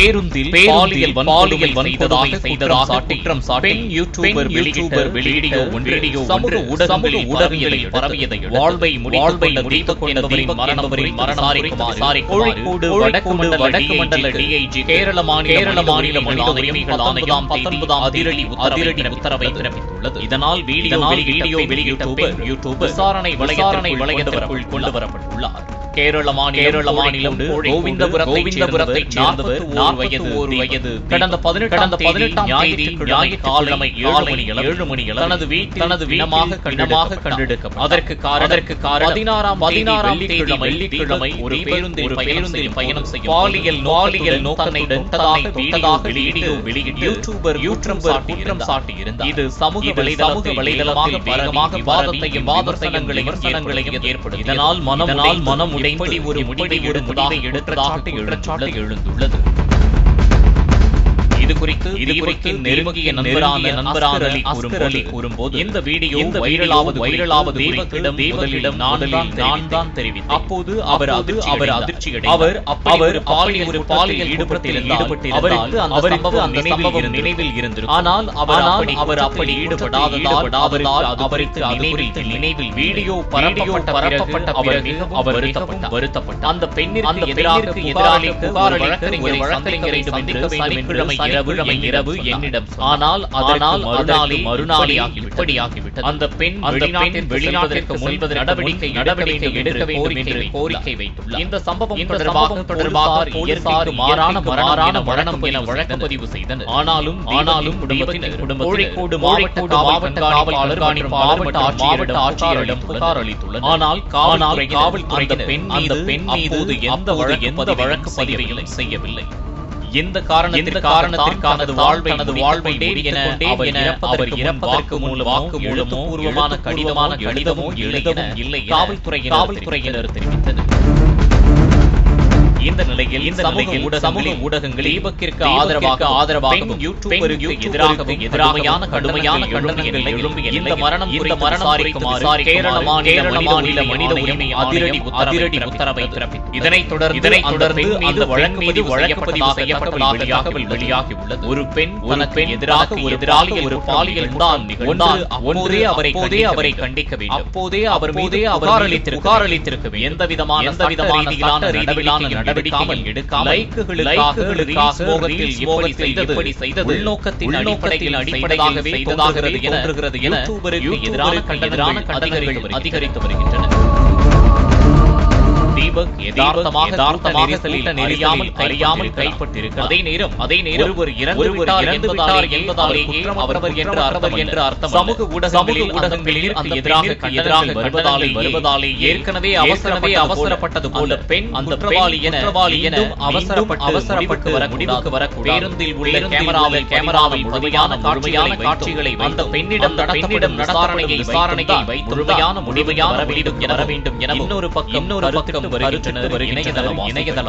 பேருந்தில் பாலியல் பாலியல் வன்கொடுமை செய்ததாக குற்றம் சாட்டி யூடியூபர் வெளியிட்ட வீடியோ ஒன்று சமூக ஊடகங்களில் ஊடகங்களை பரவியதை வாழ்வை வாழ்வை முடித்துக் கொண்டவரின் மரணவரின் மரணாரி கோழிக்கோடு வடக்கு மண்டல வடக்கு மண்டல டிஐஜி கேரள மாநில கேரள மாநில மனித உரிமைகள் ஆணையம் பத்தொன்பதாம் அதிரடி அதிரடி உத்தரவை பிறப்பித்துள்ளது. இதனால் வீடியோ வீடியோ வெளியிட்ட யூடியூப் விசாரணை விசாரணை வளையத்திற்குள் கொண்டு வரப்பட்டுள்ளார் கேரள மாநில கேரள மாநிலம் கோவிந்தபுரம் கோவிந்தபுரத்தை சேர்ந்தவர் நாற்பது வயது ஒரு வயது கடந்த பதினெட்டு கடந்த பதினெட்டாம் ஞாயிறு ஞாயிற்றுக்கிழமை ஏழு மணி ஏழு மணி தனது வீட்டில் தனது வீனமாக கண்டமாக கண்டெடுக்கப்பட்டது அதற்கு காரணம் பதினாறாம் பதினாறாம் தேதி வெள்ளிக்கிழமை ஒரு பேருந்தில் ஒரு பேருந்தில் பயணம் செய்யும் பாலியல் பாலியல் நோக்கத்துடன் தொட்டதாக தொட்டதாக வீடியோ வெளியிட்டு யூடியூபர் யூடியூபர் குற்றம் சாட்டியிருந்தார். இது சமூக வலைதள வலைதளமாக வேகமாக விவாதத்தையும் வாதத்தையும் விமர்சனங்களையும் ஏற்படுத்தி இதனால் மனம் மனம் உடைப்படி ஒரு முடிவை எடுத்ததாக எடுத்ததாக எழுச்சாட்டு எழுந்துள்ளது. இது குறித்து இது குறித்து நெருங்கிய நண்பரான நண்பரான அலி அஸ்கர் அலி கூறும்போது இந்த வீடியோ இந்த வைரலாவது வைரலாவது தேவக்கிடம் தேவலிடம் நான் தான் நான் தான் தெரிவித்தேன். அப்போது அவர் அது அவர் அதிர்ச்சி அவர் அவர் பாலியல் ஒரு பாலியல் ஈடுபட்டிருந்தால் அவருக்கு அந்த சம்பவம் நினைவில் இருந்திருக்கும். ஆனால் அவர் அப்படி அவர் அப்படி ஈடுபடாததால் அவருக்கு அவருக்கு நினைவில் நினைவில் வீடியோ பரப்பப்பட்ட பரப்பப்பட்ட அவர் மிகவும் அவர் வருத்தப்பட்டார். வருத்தப்பட்டார். அந்த பெண்ணிற்கு எதிராக எதிராக புகார் அளிக்க ஒரு வழக்கறிஞரை சந்திக்க வேண்டும் என்று சனிக்கிழமை இரவு என்னிடம் ஆனால் அதனால் மறுநாளே மறுநாளே இப்படியாகிவிட்டது. அந்த பெண் அந்த பெண் வெளிநாட்டிற்கு முன்பது நடவடிக்கை நடவடிக்கை எடுக்க வேண்டும் என்று கோரிக்கை வைத்துள்ளார். இந்த சம்பவம் தொடர்பாக தொடர்பாக போலீசார் மாறான மாறான வழக்கம் என வழக்கு பதிவு செய்தனர். ஆனாலும் ஆனாலும் குடும்பத்தினர் குடும்ப கோழிக்கோடு மாவட்ட மாவட்ட காவல் கண்காணிப்பு மாவட்ட மாவட்ட ஆட்சியரிடம் புகார் அளித்துள்ளனர் ஆனால் காவல் அந்த பெண் அந்த பெண் மீது எந்த வழக்கு எந்த வழக்கு பதிவையும் செய்யவில்லை. எந்த காரணத்திற்கு காரணத்திற்கானது வாழ்வை தனது வாழ்வை என அவர் இறப்பதற்கு மூலம் வாக்கு மூலமோ பூர்வமான கடிதமான கடிதமோ எழுதவும் இல்லை காவல்துறையினர் இந்த நிலையில் இந்த நிலையில் சமூக ஊடகங்கள் தீபக்கிற்கு ஆதரவாக ஆதரவாக யூடியூபருக்கு எதிராக எதிராமையான கடுமையான கண்டனங்கள் எழும்பிய இந்த மரணம் இந்த மரணம் விசாரிக்குமாறு கேரள மாநில மாநில மனித உரிமை அதிரடி அதிரடி உத்தரவை பிறப்பித்து இதனைத் தொடர்ந்து இதனைத் தொடர்ந்து அந்த வழக்கு மீது வழக்கப்பதிவு செய்யப்பட்டதாக வெளியாகி உள்ளது. ஒரு பெண் தனக்கு எதிராக ஒரு எதிராக ஒரு பாலியல் முடால் நிகழ்ந்தால் அப்போதே அவரை அப்போதே அவரை கண்டிக்க வேண்டும். அப்போதே அவர் மீதே புகார் அளித்திருக்க புகார் அளித்திருக்க வேண்டும். எந்த விதமான எந்த விதமான ரீதியிலான நடவடிக்கைகள் நடவடிக்கைகள் எடுக்காமல் இப்படி செய்தது உள்நோக்கத்தின் அடிப்படையில் அடிப்படையாகவே தோன்றுகிறது என யூடியூபருக்கு எதிரான கண்டனங்கள் அதிகரித்து வருகின்றன. தீபக் யதார்த்தமாக யதார்த்தமாக நெரிசலில் அறியாமல் அறியாமல் கைப்பட்டிருக்க அதே நேரம் அதே நேரம் ஒருவர் இறந்து விட்டார் என்பதால் என்பதாலேயே அவரவர் என்று அர்த்தம் என்று அர்த்தம் சமூக ஊடகங்களில் ஊடகங்களில் அந்த எதிராக எதிராக வருவதாலே வருவதாலே ஏற்கனவே அவசரமே அவசரப்பட்டது போல பெண் அந்த குற்றவாளி என என அவசரப்பட்டு அவசரப்பட்டு வர முடிவுக்கு வர பேருந்தில் உள்ள கேமராவில் கேமராவில் பதிவான காட்சியான காட்சிகளை அந்த பெண்ணிடம் பெண்ணிடம் விசாரணையை விசாரணையை வைத்து முழுமையான முடிவையான முடிவு என வேண்டும் என இன்னொரு பக்கம் இன்னொரு பக்கம் வருகின்றனர் இணையதளம் இணையதளம்